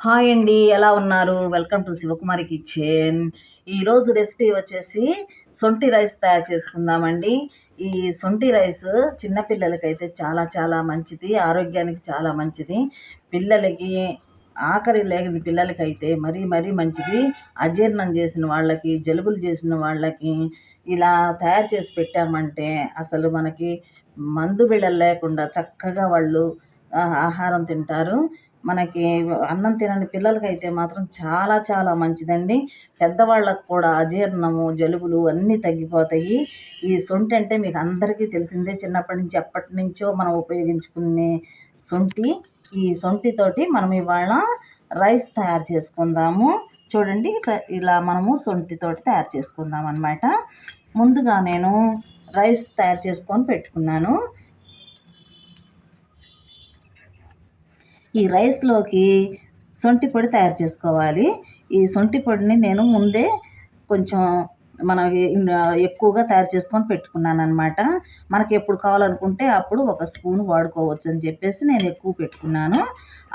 Hi అండి ఎలా ఉన్నారు? Welcome to Shivakumari kitchen. ఈరోజు రెసిపీ వచ్చేసి సొంటి రైస్ తయారు చేసుకుందామండి. ఈ సొంటి రైస్ చిన్నపిల్లలకైతే చాలా చాలా మంచిది ఆరోగ్యానికి చాలా మంచిది. పిల్లలకి ఆఖరి లేని పిల్లలకైతే మరీ మరీ మంచిది. అజీర్ణం చేసిన వాళ్ళకి జలుబులు చేసిన వాళ్ళకి ఇలా తయారు చేసి పెట్టామంటే అసలు మనకి మందు బిళ్ళలు లేకుండా చక్కగా వాళ్ళు ఆహారం తింటారు. మనకి అన్నం తినని పిల్లలకైతే మాత్రం చాలా చాలా మంచిదండి. పెద్దవాళ్ళకు కూడా అజీర్ణము జలుబులు అన్నీ తగ్గిపోతాయి. ఈ సొంటి అంటే మీకు అందరికీ తెలిసిందే. చిన్నప్పటి నుంచి ఎప్పటి నుంచో మనం ఉపయోగించుకునే సొంటి. ఈ సొంటితోటి మనం ఇవాళ రైస్ తయారు చేసుకుందాము. చూడండి ఇలా మనము సొంటితోటి తయారు చేసుకుందాం అనమాట ముందుగా నేను రైస్ తయారు చేసుకొని పెట్టుకున్నాను. ఈ రైస్లోకి సొంటి పొడి తయారు చేసుకోవాలి. ఈ సొంటి పొడిని నేను ముందే కొంచెం మనం ఎక్కువగా తయారు చేసుకొని పెట్టుకున్నాను అనమాట మనకి ఎప్పుడు కావాలనుకుంటే అప్పుడు ఒక స్పూన్ వాడుకోవచ్చు అని చెప్పేసి నేను ఎక్కువ పెట్టుకున్నాను.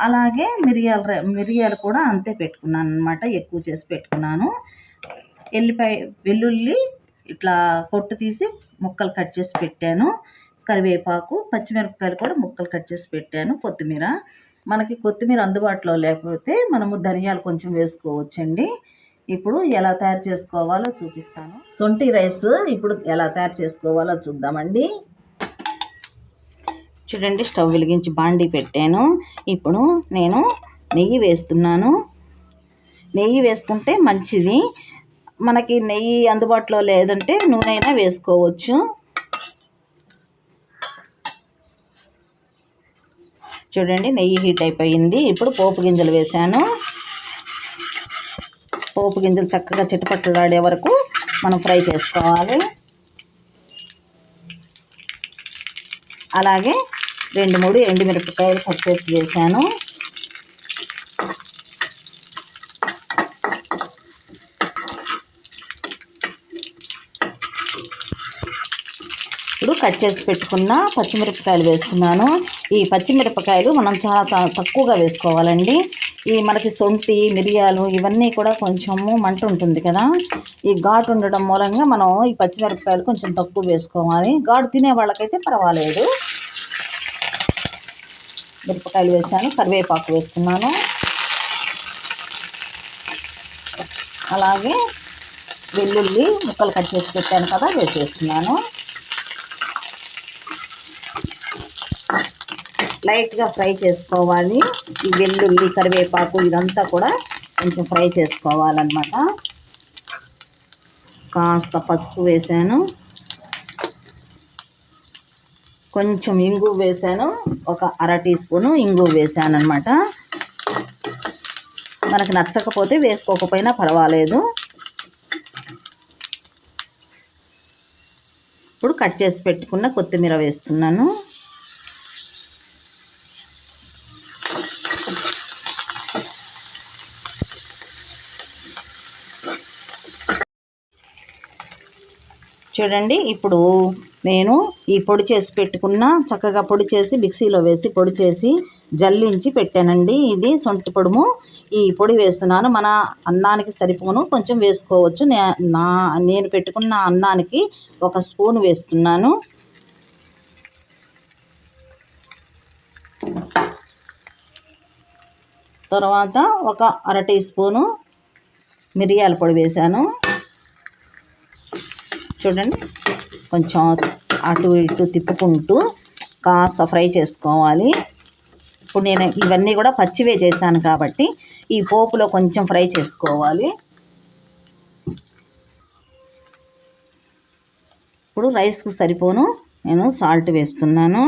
అలాగే మిరియాల మిరియాలు కూడా అంతే పెట్టుకున్నాను అనమాట ఎక్కువ చేసి పెట్టుకున్నాను. ఎల్లిపాయ వెల్లుల్లి ఇట్లా పొట్టు తీసి ముక్కలు కట్ చేసి పెట్టాను. కరివేపాకు పచ్చిమిరపకాయలు కూడా ముక్కలు కట్ చేసి పెట్టాను కొత్తిమీర. మనకి కొత్తిమీర అందుబాటులో లేకపోతే మనము ధనియాలు కొంచెం వేసుకోవచ్చండి. ఇప్పుడు ఎలా తయారు చేసుకోవాలో చూపిస్తాను. సొంటి రైస్ ఇప్పుడు ఎలా తయారు చేసుకోవాలో చూద్దామండి. చూడండి స్టవ్ వెలిగించి బాండీ పెట్టాను. ఇప్పుడు నేను నెయ్యి వేస్తున్నాను. నెయ్యి వేసుకుంటే మంచిది. మనకి నెయ్యి అందుబాటులో లేదంటే నూనె అయినా వేసుకోవచ్చు. చూడండి నెయ్యి హీట్ అయిపోయింది. ఇప్పుడు పోపు గింజలు వేసాను పోపు గింజలు చక్కగా చిట్టుపట్టులాడే వరకు మనం ఫ్రై చేసుకోవాలి. అలాగే రెండు మూడు ఎండుమిరపకాయలు కట్ చేసి వేసాను ఇప్పుడు కట్ చేసి పెట్టుకున్న పచ్చిమిరపకాయలు వేస్తున్నాను. ఈ పచ్చిమిరపకాయలు మనం చాలా తక్కువగా వేసుకోవాలండి. ఈ మనకి సొంటి మిరియాలు ఇవన్నీ కూడా కొంచెము మంట ఉంటుంది కదా. ఈ ఘాటు ఉండడం మూలంగా మనం ఈ పచ్చిమిరపకాయలు కొంచెం తక్కువ వేసుకోవాలి. ఘాటు తినే వాళ్ళకైతే పర్వాలేదు. మిరపకాయలు వేసాను కరివేపాకు వేస్తున్నాను. అలాగే వెల్లుల్లి ముక్కలు కట్ చేసి పెట్టాను కదా వేసేస్తున్నాను. లైట్గా ఫ్రై చేసుకోవాలి. ఈ వెల్లుల్లి కరివేపాకు ఇదంతా కూడా కొంచెం ఫ్రై చేసుకోవాలన్నమాట. కాస్త పసుపు వేసాను. కొంచెం ఇంగు వేసాను. ఒక అర టీ స్పూను ఇంగు వేసాను అనమాట మనకు నచ్చకపోతే వేసుకోకపోయినా పర్వాలేదు. ఇప్పుడు కట్ చేసి పెట్టుకున్న కొత్తిమీర వేస్తున్నాను. చూడండి ఇప్పుడు నేను ఈ పొడి చేసి పెట్టుకున్న చక్కగా పొడి చేసి మిక్సీలో వేసి పొడి చేసి జల్లించి పెట్టానండి. ఇది సొంటి పొడుము. ఈ పొడి వేస్తున్నాను. మన అన్నానికి సరిపోను. కొంచెం వేసుకోవచ్చు. నా నేను పెట్టుకున్న అన్నానికి ఒక స్పూన్ వేస్తున్నాను. తర్వాత ఒక అర టీ స్పూను మిరియాల పొడి వేశాను. చూడండి. కొంచెం అటు ఇటు తిప్పుకుంటూ కాస్త ఫ్రై చేసుకోవాలి. ఇప్పుడు నేను ఇవన్నీ కూడా పచ్చివే చేశాను కాబట్టి ఈ పోపులో కొంచెం ఫ్రై చేసుకోవాలి. ఇప్పుడు రైస్కి సరిపోను. నేను సాల్ట్ వేస్తున్నాను.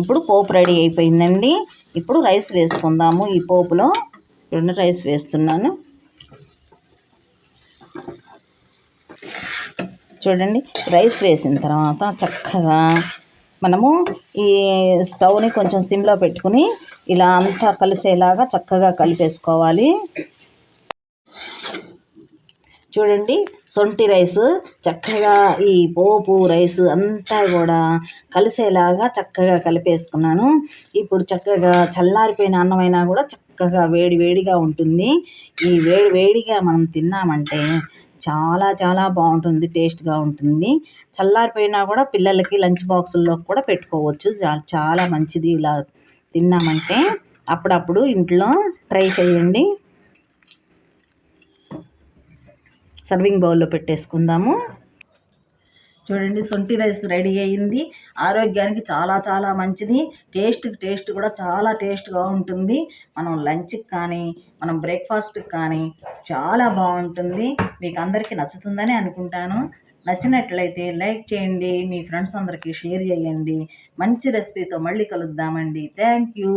ఇప్పుడు పోపు రెడీ అయిపోయిందండి. ఇప్పుడు రైస్ వేసుకుందాము ఈ పోపులో. రెండు రైస్ వేస్తున్నాను. చూడండి రైస్ వేసిన తర్వాత చక్కగా మనము ఈ స్టవ్ని కొంచెం సిమ్లో పెట్టుకుని ఇలా అంతా కలిసేలాగా చక్కగా కలిపేసుకోవాలి. చూడండి సొంటి రైస్ చక్కగా ఈ పోపు రైస్ అంతా కూడా కలిసేలాగా చక్కగా కలిపేసుకున్నాను. ఇప్పుడు చక్కగా చల్లారిపోయిన అన్నమైనా కూడా చక్కగా వేడి వేడిగా ఉంటుంది. ఈ వేడి వేడిగా మనం తిన్నామంటే చాలా చాలా బాగుంటుంది టేస్ట్గా ఉంటుంది. చల్లారిపోయినా కూడా పిల్లలకి లంచ్ బాక్సుల్లో కూడా పెట్టుకోవచ్చు. చాలా మంచిది ఇలా తిన్నామంటే. అప్పుడప్పుడు ఇంట్లో ట్రై చేయండి. సర్వింగ్ బౌల్లో పెట్టేసుకుందాము. చూడండి సొంటి రైస్ రెడీ అయ్యింది ఆరోగ్యానికి చాలా చాలా మంచిది. టేస్ట్ టేస్ట్ కూడా చాలా టేస్ట్గా ఉంటుంది. మనం లంచ్కి కానీ మనం బ్రేక్ఫాస్ట్కి కానీ చాలా బాగుంటుంది. మీకు అందరికీ నచ్చుతుందని అనుకుంటాను. నచ్చినట్లయితే లైక్ చేయండి మీ ఫ్రెండ్స్ అందరికీ షేర్ చేయండి. మంచి రెసిపీతో మళ్ళీ కలుద్దామండి. Thank you.